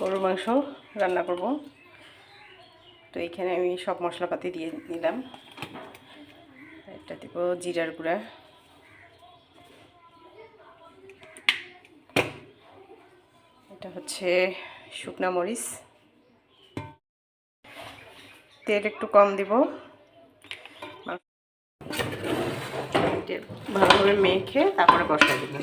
গরুর মাংস রান্না করব। তো এখানে আমি সব মশলাপাতি দিয়ে নিলাম। এটা দিব জিরার গুঁড়া। এটা হচ্ছে শুকনা মরিচ। তেল একটু কম দিব। এটা করে মেখে তারপরে বসাই দিব।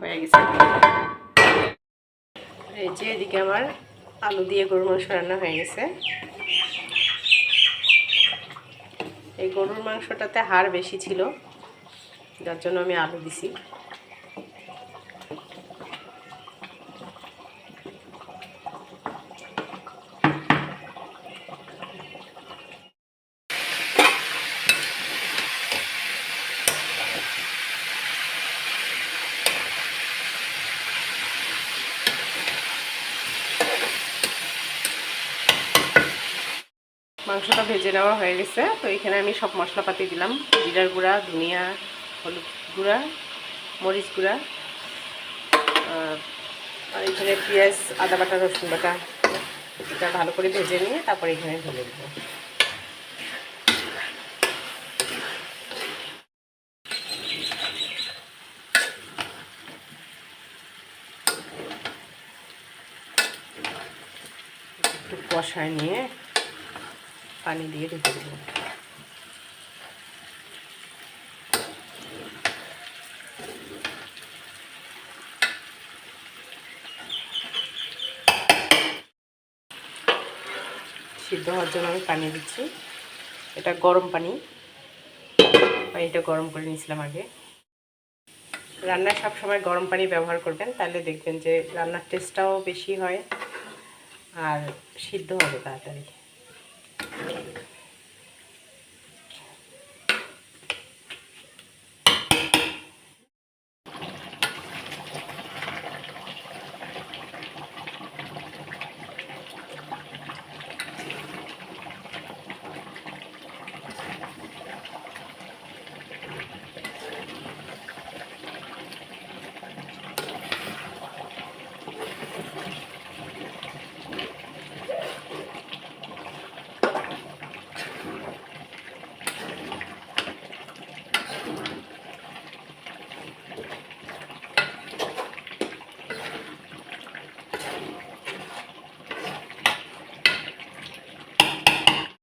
হয়ে গেছে। এই যে এদিকে আমার আলু দিয়ে গরুর মাংস রান্না হয়ে গেছে। এই গরুর মাংসটাতে হাড় বেশি ছিল, যার জন্য আমি আলু দিছি। মাংসটা ভেজে নেওয়া হয়ে গেছে। তো এখানে আমি সব মশলাপাতি দিলাম। জিরার গুঁড়া, ধনিয়া, হলুদ গুঁড়া, মরিচ গুঁড়া আর এখানে পেঁয়াজ, আদা বাটা, রসুন বাটা। এটা ভালো করে ভেজে নিয়ে তারপরে এখানে ঢেলে দেবো। একটু কষায় নিয়ে পানি দিয়ে ঢেকে দেবো। সিদ্ধ হওয়ার জন্য আমি পানি দিচ্ছি। এটা গরম পানি। পানিটা গরম করে নিয়েছিলাম আগে। রান্নায় সবসময় গরম পানি ব্যবহার করবেন, তাহলে দেখবেন যে রান্নার টেস্টটাও বেশি হয় আর সিদ্ধ হবে তাড়াতাড়ি।